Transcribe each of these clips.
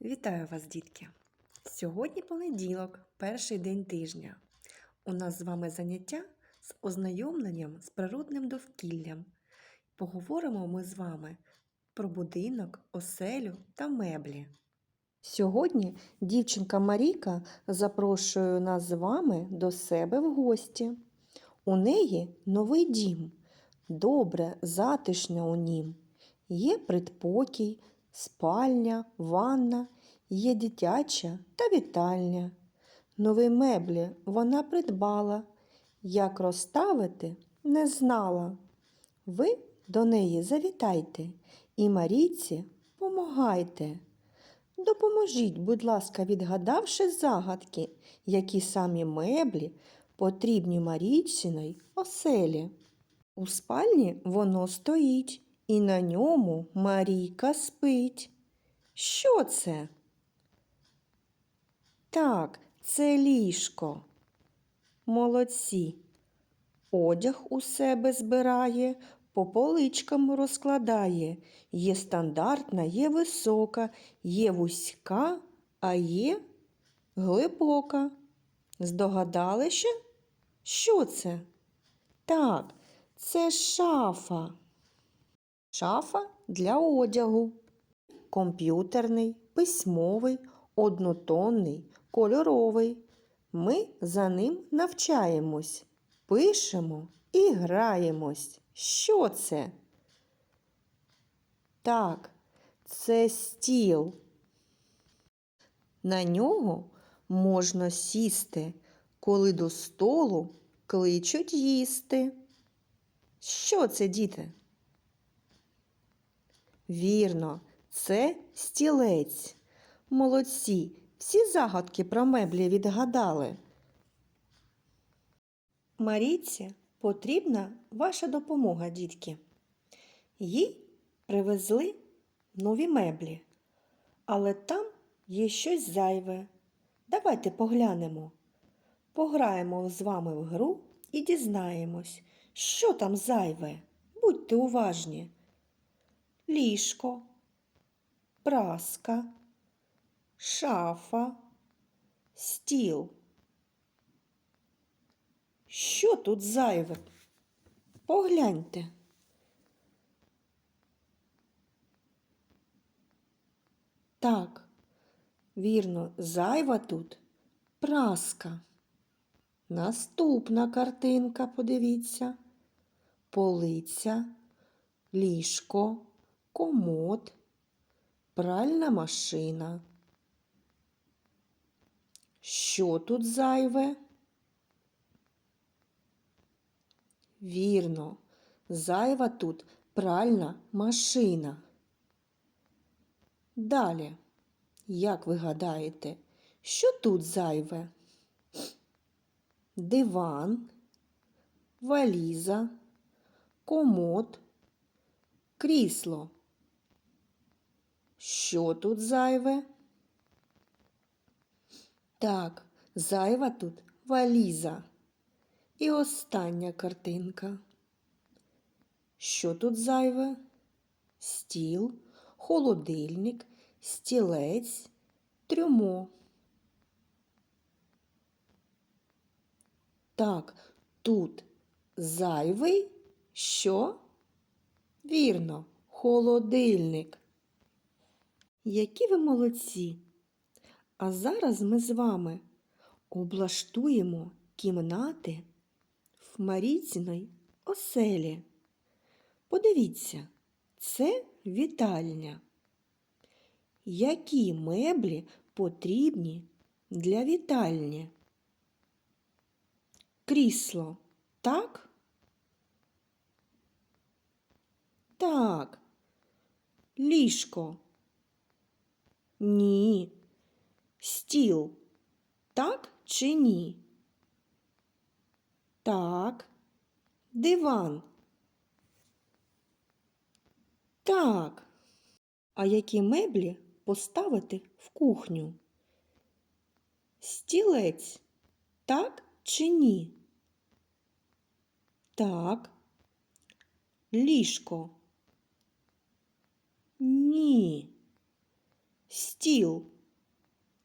Вітаю вас, дітки! Сьогодні понеділок, перший день тижня. У нас з вами заняття з ознайомленням з природним довкіллям. Поговоримо ми з вами про будинок, оселю та меблі. Сьогодні дівчинка Маріка запрошує нас з вами до себе в гості. У неї новий дім, добре, затишно у нім. Є предпокій, спальня, ванна, є дитяча та вітальня. Нові меблі вона придбала, як розставити не знала. Ви до неї завітайте і Марійці помагайте. Допоможіть, будь ласка, відгадавши загадки, які самі меблі потрібні Марійчиної оселі. У спальні воно стоїть, і на ньому Марійка спить. Що це? Так, це ліжко. Молодці. Одяг у себе збирає, по поличкам розкладає. Є стандартна, є висока, є вузька, а є глибока. Здогадалися? Що це? Так, це шафа. Шафа для одягу. Комп'ютерний, письмовий, однотонний, кольоровий. Ми за ним навчаємось, пишемо і граємось. Що це? Так, це стіл. На нього можна сісти, коли до столу кличуть їсти. Що це, діти? Вірно, це стілець. Молодці, всі загадки про меблі відгадали. Марійці потрібна ваша допомога, дітки. Їй привезли нові меблі, але там є щось зайве. Давайте поглянемо. Пограємо з вами в гру і дізнаємось, що там зайве. Будьте уважні ліжко, праска, шафа, стіл. Що тут зайве? Погляньте. Так, вірно, зайва тут праска. Наступна картинка, подивіться. Полиця, ліжко, комод, пральна машина. Що тут зайве? Вірно, зайва тут пральна машина. Далі, як ви гадаєте, що тут зайве? Диван, валіза, комод, крісло. Що тут зайве? Так, зайва тут валіза. І остання картинка. Що тут зайве? Стіл, холодильник, стілець, трюмо. Так, тут зайвий що? Вірно, холодильник. Які ви молодці! А зараз ми з вами облаштуємо кімнати в Марійціній оселі. Подивіться, це вітальня. Які меблі потрібні для вітальні? Крісло, так? Так. Ліжко. Ні. Стіл. Так чи ні? Так. Диван. Так. А які меблі поставити в кухню? Стілець. Так чи ні? Так. Ліжко. Ні. Стіл.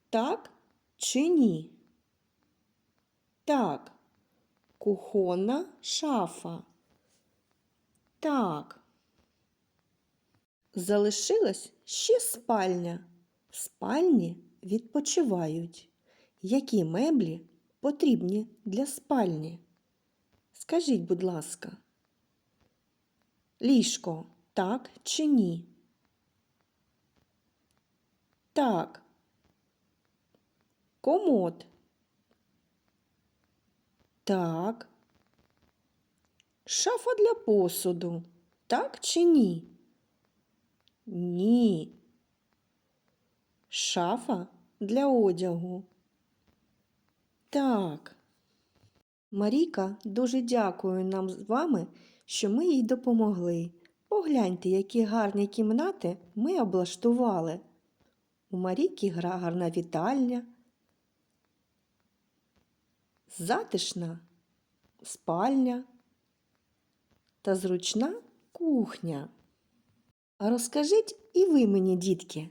Так чи ні? Так. Кухонна шафа. Так. Залишилась ще спальня. Спальні відпочивають. Які меблі потрібні для спальні? Скажіть, будь ласка, ліжко так чи ні? Так. Комод. Так. Шафа для посуду. Так чи ні? Ні. Шафа для одягу. Так. Маріка дуже дякує нам з вами, що ми їй допомогли. Погляньте, які гарні кімнати ми облаштували. У Маріки гра гарна вітальня, затишна спальня та зручна кухня. А розкажіть і ви мені, дітки,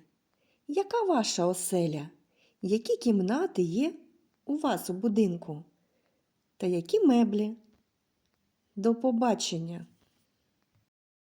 яка ваша оселя? Які кімнати є у вас у будинку? Та які меблі? До побачення!